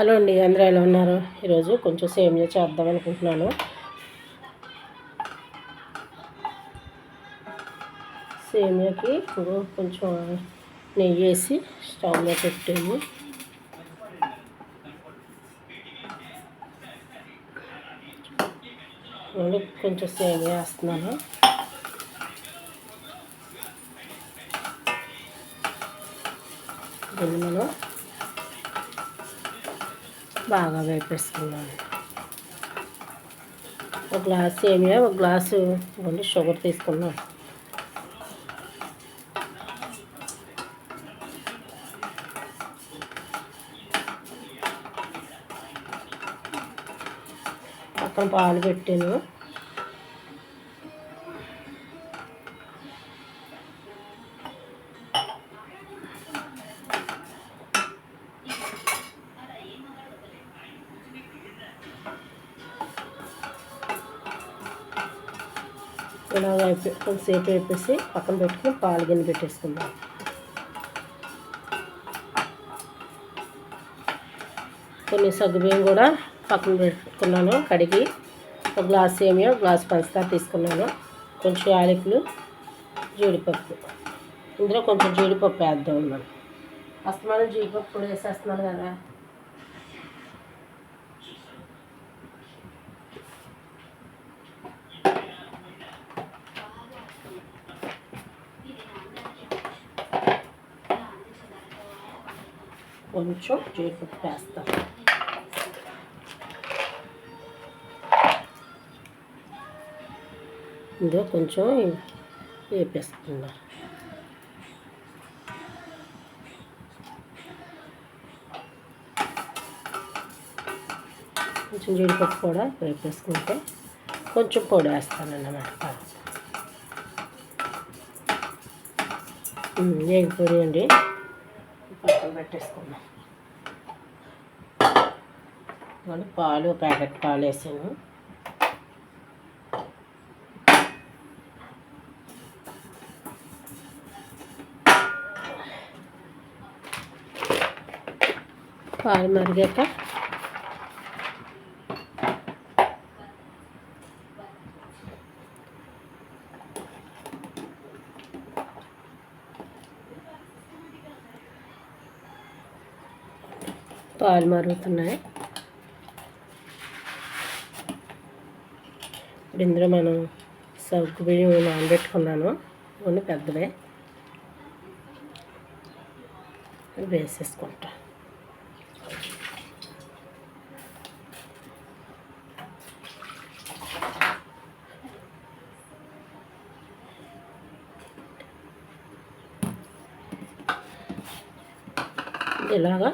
Hello అండి అందరూ ఎలా ఉన్నారు? ఈరోజు కొంచెం సేమియా చేద్దాం అనుకుంటున్నాను. సేమియాకి ఇప్పుడు కొంచెం నెయ్యి వేసి స్టవ్ మీద పెట్టాము కొంచెం సేమియా వేస్తున్నాను. దీన్ని మనం బాగా వేపేసుకున్నాను. ఒక గ్లాస్ సేమియా ఒక గ్లాసు ఇవ్వండి షుగర్ తీసుకున్నాం పక్కన పాలు పెట్టాను. ఇలా వైపు కొంతసేపు వేపేసి పక్కన పెట్టుకుని పాలు గిన్నె పెట్టేసుకుందాం. కొన్ని సగ్గుబియ్యం కూడా పక్కన పెట్టుకున్నాను కడిగి ఒక గ్లాస్ సేమియా గ్లాస్ పంచదార తీసుకున్నాను. కొంచెం యాలకులు జీడిపప్పు. ఇందులో కొంచెం జీడిపప్పు వేద్దాం మనం. అస్తమానం జీడిపప్పు కూడా వేసేస్తున్నాను కదా. కొంచెం జీడిపప్పు వేస్తాం ఇందులో కొంచెం వేపేసుకుందాం కొంచెం జీడిపప్పు కూడా వేపేసుకుంటే కొంచెం పొడి వేస్తాను అన్నమాట ఏం పొడి అండి పక్కన పెట్టేసుకుందాం మళ్ళీ పాలు ప్యాకెట్ పాలు వేసాను. పాలు మరిగాక పాలు మరుగుతున్నాయి. ఇప్పుడు ఇందులో మనం సగ్గు బియ్యం నానబెట్టుకున్నాను. కొన్ని పెద్దవే. వేసేసుకుంటా. ఇలాగా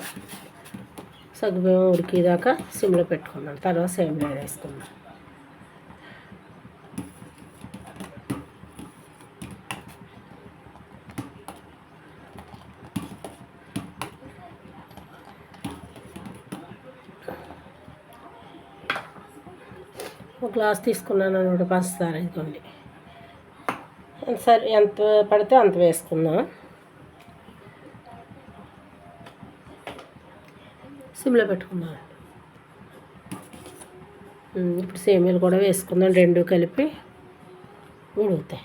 సగ్గుబియ్యం ఉడికేదాకా సిమ్లో పెట్టుకున్నాను. తర్వాత సేమ్లో వేసుకున్నాను ఒక గ్లాస్ తీసుకున్నాను అనమాట పంచదార ఇదిగోండి. సరే ఎంత పడితే అంత వేసుకుందాం. సిమ్లో పెట్టుకుందాం ఇప్పుడు సేమియాలు కూడా వేసుకుందాం రెండు కలిపి ఉడుగుతాయి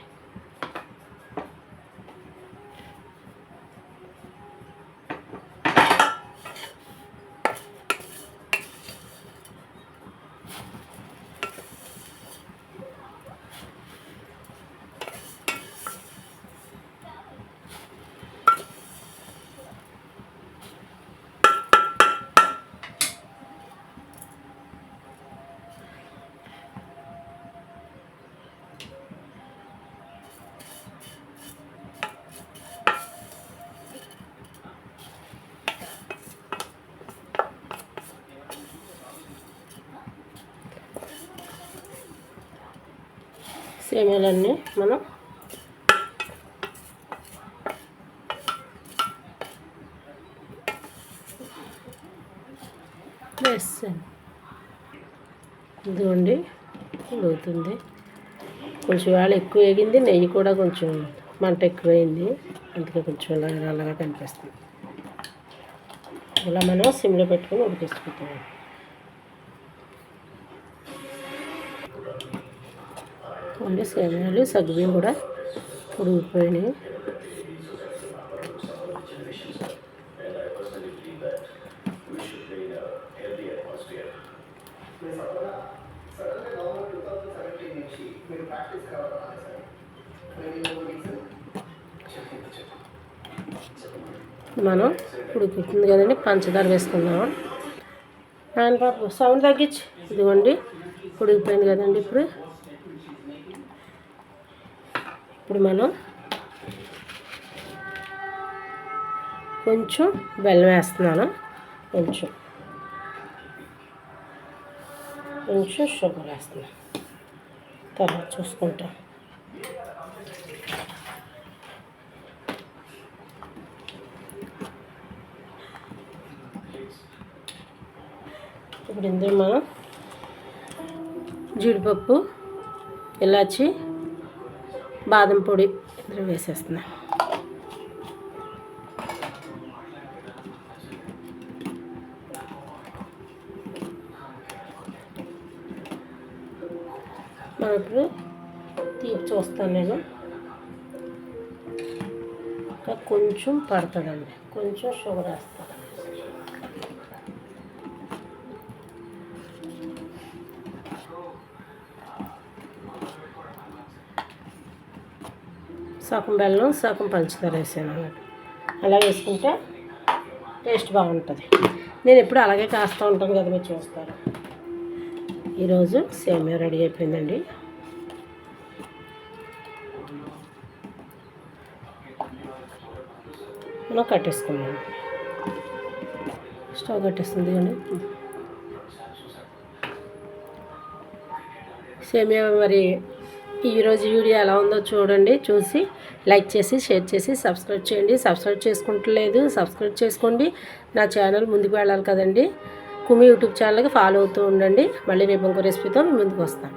సేమియాలన్నీ మనం వేస్తాను ఇదిగోండి ఉడుగుతుంది కొంచెం వేళ ఎక్కువ వేగింది నెయ్యి కూడా కొంచెం మంట ఎక్కువైంది అందుకే కొంచెం నల్లగా కనిపిస్తుంది. ఇలా మనం సిమ్లో పెట్టుకొని ఉడికించుకుంటాం. ఓన్లీ సేమియాలు సగ్గుబియ్యం కూడా ఉడికిపోయినాయి. మనం ఉడుకుతుంది కదండి పంచదార వేసుకుందాం నాన్న పాప సౌండ్ తగ్గించి. ఇదిగోండి ఉడికిపోయింది కదండి ఇప్పుడు. ఇప్పుడు మనం కొంచెం బెల్లం వేస్తున్నాను కొంచెం కొంచెం షుగర్ వేస్తున్నాను తర్వాత చూసుకుంటాం ఇప్పుడు ఇందులో మనం జీడిపప్పు ఇలాచి బాదం పొడి ఇందులో వేసేస్తున్నాను మనం ఇప్పుడు తీపి చూస్తాను నేను. ఇంకా కొంచెం పడుతుందండి. కొంచెం షుగర్ వేస్తాను. సగం బెల్లం సగం పంచదార వేసాను అన్నట్టు అలా వేసుకుంటే టేస్ట్ బాగుంటుంది. నేను ఎప్పుడు అలాగే కాస్తూ ఉంటాను కదా మీరు చూస్తారు. ఈరోజు సేమియా రెడీ అయిపోయిందండి. మనం కట్టేసుకున్నాం స్టవ్ కట్టేస్తుంది కానీ. సేమియా మరి ఈరోజు వీడియో ఎలా ఉందో చూడండి చూసి లైక్ చేసి షేర్ చేసి సబ్స్క్రైబ్ చేయండి. సబ్స్క్రైబ్ చేసుకుంటలేదు సబ్స్క్రైబ్ చేసుకోండి. నా ఛానల్ ముందుకు వెళ్ళాలి కదండి. కుమి యూట్యూబ్ ఛానల్కి ఫాలో అవుతూ ఉండండి. మళ్ళీ రేపు ఇంకో రెసిపీతో ముందుకు వస్తాను.